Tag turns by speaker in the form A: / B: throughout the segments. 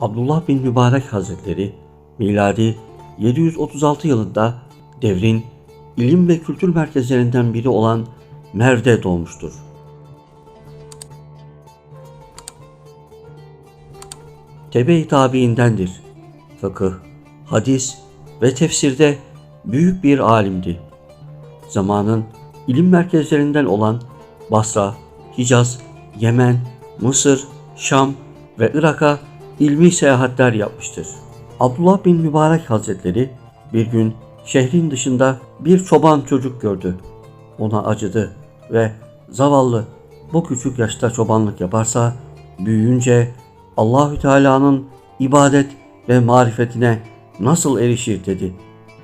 A: Abdullah bin Mübarek Hazretleri miladi 736 yılında devrin ilim ve kültür merkezlerinden biri olan Merv'de doğmuştur. Tebe-i tabiindendir. Fıkıh, hadis ve tefsirde büyük bir alimdi. Zamanın ilim merkezlerinden olan Basra, Hicaz, Yemen, Mısır, Şam ve Irak'a ilmi seyahatler yapmıştır. Abdullah bin Mübarek Hazretleri bir gün şehrin dışında bir çoban çocuk gördü. Ona acıdı ve zavallı bu küçük yaşta çobanlık yaparsa büyüyünce Allahü Teala'nın ibadet ve marifetine nasıl erişir dedi.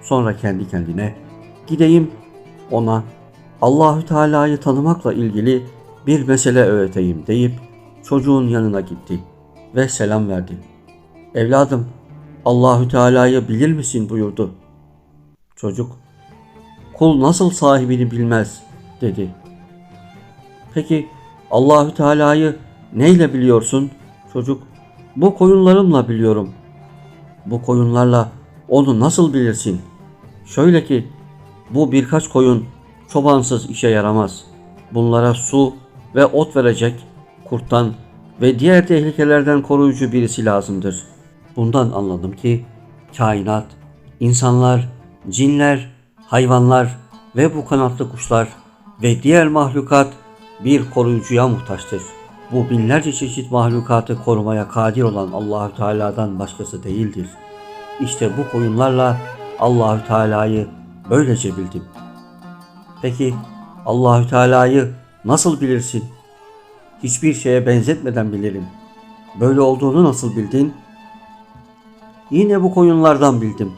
A: Sonra kendi kendine gideyim ona Allahü Teala'yı tanımakla ilgili bir mesele öğreteyim deyip çocuğun yanına gitti ve selam verdi. Evladım Allahü Teala'yı bilir misin buyurdu. Çocuk kul nasıl sahibini bilmez dedi. Peki Allahü Teala'yı neyle biliyorsun? Çocuk bu koyunlarımla biliyorum. Bu koyunlarla onu nasıl bilirsin? Şöyle ki bu birkaç koyun çobansız işe yaramaz. Bunlara su ve ot verecek kurttan ve diğer tehlikelerden koruyucu birisi lazımdır. Bundan anladım ki kainat, insanlar, cinler, hayvanlar ve bu kanatlı kuşlar ve diğer mahlukat bir koruyucuya muhtaçtır. Bu binlerce çeşit mahlukatı korumaya kadir olan Allahü Teala'dan başkası değildir. İşte bu koyunlarla Allahü Teala'yı böylece bildim. Peki Allahü Teala'yı nasıl bilirsin? Hiçbir şeye benzetmeden bilirim. Böyle olduğunu nasıl bildin? Yine bu koyunlardan bildim.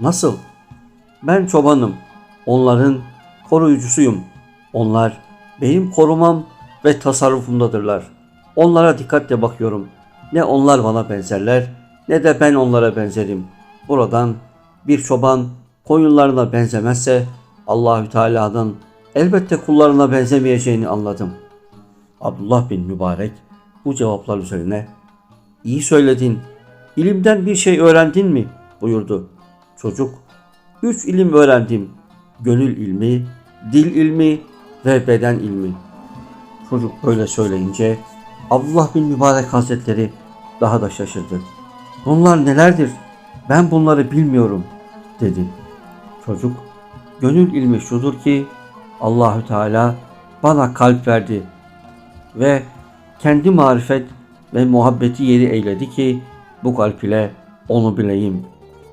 A: Nasıl? Ben çobanım. Onların koruyucusuyum. Onlar benim korumam ve tasarrufumdadırlar. Onlara dikkatle bakıyorum. Ne onlar bana benzerler ne de ben onlara benzerim. Buradan bir çoban koyunlarına benzemezse Allahü Teala'nın elbette kullarına benzemeyeceğini anladım. Abdullah bin Mübarek bu cevaplar üzerine iyi söyledin. İlimden bir şey öğrendin mi? buyurdu. Çocuk üç ilim öğrendim. Gönül ilmi, dil ilmi ve beden ilmi. Çocuk böyle söyleyince Abdullah bin Mübarek Hazretleri daha da şaşırdı. Bunlar nelerdir? Ben bunları bilmiyorum dedi. Çocuk gönül ilmi şudur ki Allahü Teala bana kalp verdi ve kendi marifet ve muhabbeti yeri eyledi ki bu kalp ile onu bileyim.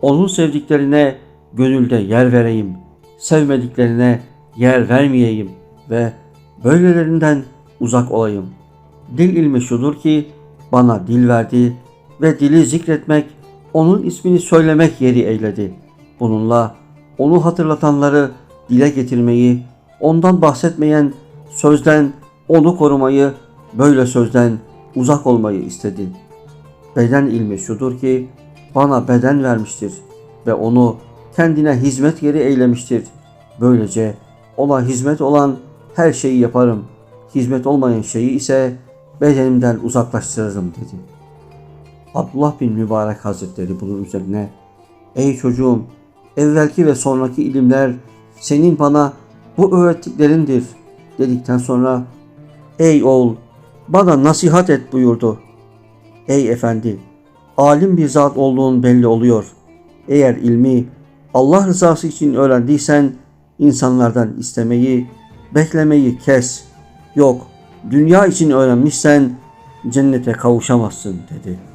A: Onun sevdiklerine gönülde yer vereyim. Sevmediklerine yer vermeyeyim ve böylelerinden uzak olayım. Dil ilmi şudur ki bana dil verdi ve dili zikretmek, onun ismini söylemek yeri eyledi. Bununla onu hatırlatanları dile getirmeyi, ondan bahsetmeyen sözden onu korumayı, böyle sözden uzak olmayı istedi. Beden ilmi şudur ki bana beden vermiştir ve onu kendine hizmet yeri eylemiştir. Böylece ona hizmet olan her şeyi yaparım. Hizmet olmayan şeyi ise bedenimden uzaklaştırırım dedi. Abdullah bin Mübarek Hazretleri bunun üzerine Ey çocuğum evvelki ve sonraki ilimler senin bana bu öğrettiklerindir dedikten sonra Ey oğul bana nasihat et buyurdu. Ey efendi alim bir zat olduğun belli oluyor. Eğer ilmi Allah rızası için öğrendiysen insanlardan istemeyi, beklemeyi kes. Yok, dünya için öğrenmişsen cennete kavuşamazsın dedi.''